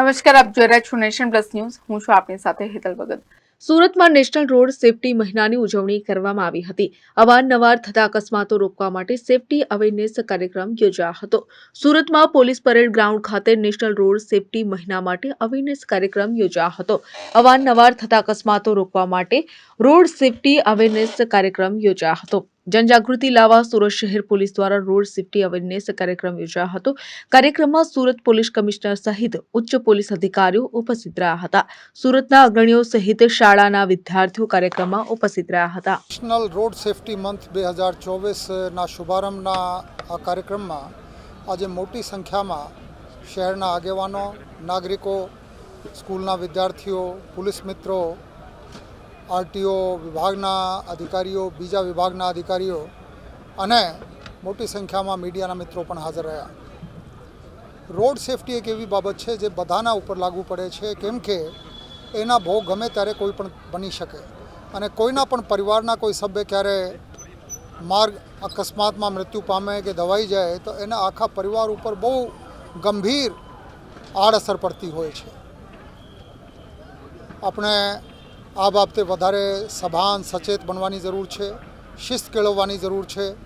નમસ્કાર, આપ જોઈ રહ્યા છો નેશન પ્લસ ન્યૂઝ. હું છું આપની સાથે હેતલ ભગત. સુરતમાં નેશનલ રોડ સેફટી મહિનાની ઉજવણી કરવામાં આવી હતી. અવારનવાર થતા અકસ્માતો રોકવા માટે સેફટી અવેરનેસ કાર્યક્રમ યોજાયો હતો. સુરતમાં પોલીસ પરેડ ગ્રાઉન્ડ ખાતે નેશનલ રોડ સેફટી મહિના માટે અવેરનેસ કાર્યક્રમ યોજાયો હતો. અવારનવાર થતા અકસ્માતો રોકવા માટે રોડ સેફટી અવેરનેસ કાર્યક્રમ યોજાયો હતો. જનજાગૃતિ લાવવા સુરત શહેર પોલીસ દ્વારા રોડ સેફટી અવેરનેસ કાર્યક્રમ યોજાયો હતો. કાર્યક્રમમાં સુરત પોલીસ કમિશનર સહિત ઉચ્ચ પોલીસ અધિકારીઓ ઉપસ્થિત રહ્યા હતા. સુરતના અગ્રણીઓ સહિત શાળાના વિદ્યાર્થીઓ કાર્યક્રમમાં ઉપસ્થિત રહ્યા હતા. નેશનલ રોડ સેફટી મંથ બે હજાર ચોવીસના શુભારંભના આ કાર્યક્રમમાં આજે મોટી સંખ્યામાં શહેરના આગેવાનો, નાગરિકો, સ્કૂલના વિદ્યાર્થીઓ, પોલીસ મિત્રો આરટીઓ વિભાગના અધિકારીઓ, બીજા વિભાગના અધિકારીઓ અને મોટી સંખ્યામાં મીડિયાના મિત્રો પણ હાજર રહ્યા. રોડ સેફટી એક એવી બાબત છે જે બધાના ઉપર લાગુ પડે છે, કેમ કે એના ભોગ ગમે ત્યારે કોઈ પણ બની શકે. અને કોઈના પણ પરિવારના કોઈ સભ્ય ક્યારે માર્ગ અકસ્માતમાં મૃત્યુ પામે કે દવાઈ જાય, તો એના આખા પરિવાર ઉપર બહુ ગંભીર આડઅસર પડતી હોય છે. આપણે આ બાબતે વધારે સભાન, સચેત બનવાની જરૂર છે, શિસ્ત કેળવવાની જરૂર છે.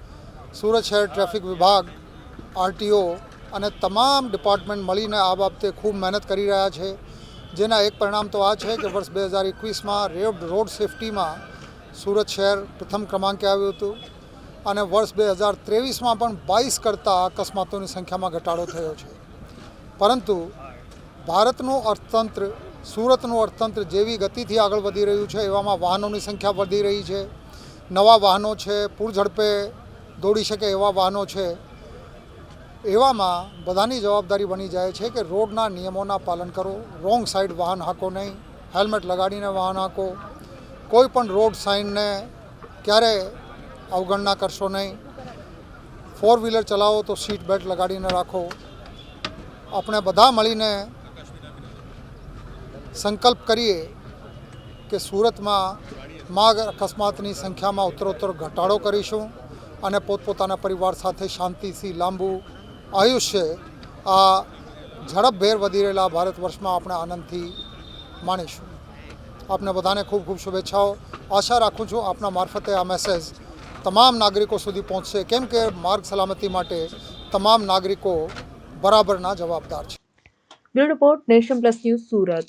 સુરત શહેર ટ્રાફિક વિભાગ, આરટીઓ અને તમામ ડિપાર્ટમેન્ટ મળીને આ બાબતે ખૂબ મહેનત કરી રહ્યા છે. જેના એક પરિણામ તો આ છે કે વર્ષ બે હજાર એકવીસમાં રેડ રોડ સેફટીમાં સુરત શહેર પ્રથમ ક્રમાંકે આવ્યું હતું અને વર્ષ બે હજાર ત્રેવીસમાં પણ બાવીસ કરતાં અકસ્માતોની સંખ્યામાં ઘટાડો થયો છે. પરંતુ ભારતનું અર્થતંત્ર સુરતનું અર્થતંત્ર જેવી ગતિથી આગળ વધી રહ્યું છે, એવામાં વાહનોની સંખ્યા વધી રહી છે, નવા વાહનો છે પૂર ઝડપે દોડી શકે એવા વાહનો છે. એવામાં બધાની જવાબદારી બની જાય છે કે રોડના નિયમોના પાલન કરો, રોંગ સાઈડ વાહન હાંકો નહીં, હેલ્મેટ લગાડીને વાહન હાંકો, કોઈ પણ રોડ સાઇનને ક્યારે અવગણના કરશો નહીં. ફોર વ્હીલર ચલાવો તો સીટ બેલ્ટ લગાડીને રાખો. આપણે બધા મળીને સંકલ્પ કરીએ કે સુરતમાં માર્ગ અકસ્માતની સંખ્યામાં ઉત્તરોત્તર ઘટાડો કરીશું અને પોતપોતાના પરિવાર સાથે શાંતિથી લાંબુ આયુષ્ય આ ઝડપભેર વધી રહેલા ભારત વર્ષમાં આપણે આનંદથી માણીશું. આપને બધાને ખૂબ ખૂબ શુભેચ્છાઓ. આશા રાખું છું આપના મારફતે આ મેસેજ તમામ નાગરિકો સુધી પહોંચશે. કેમ કે માર્ગ સલામતી માટે તમામ નાગરિકો બરાબરના જવાબદાર છે. Bureau report nation plus news Surat.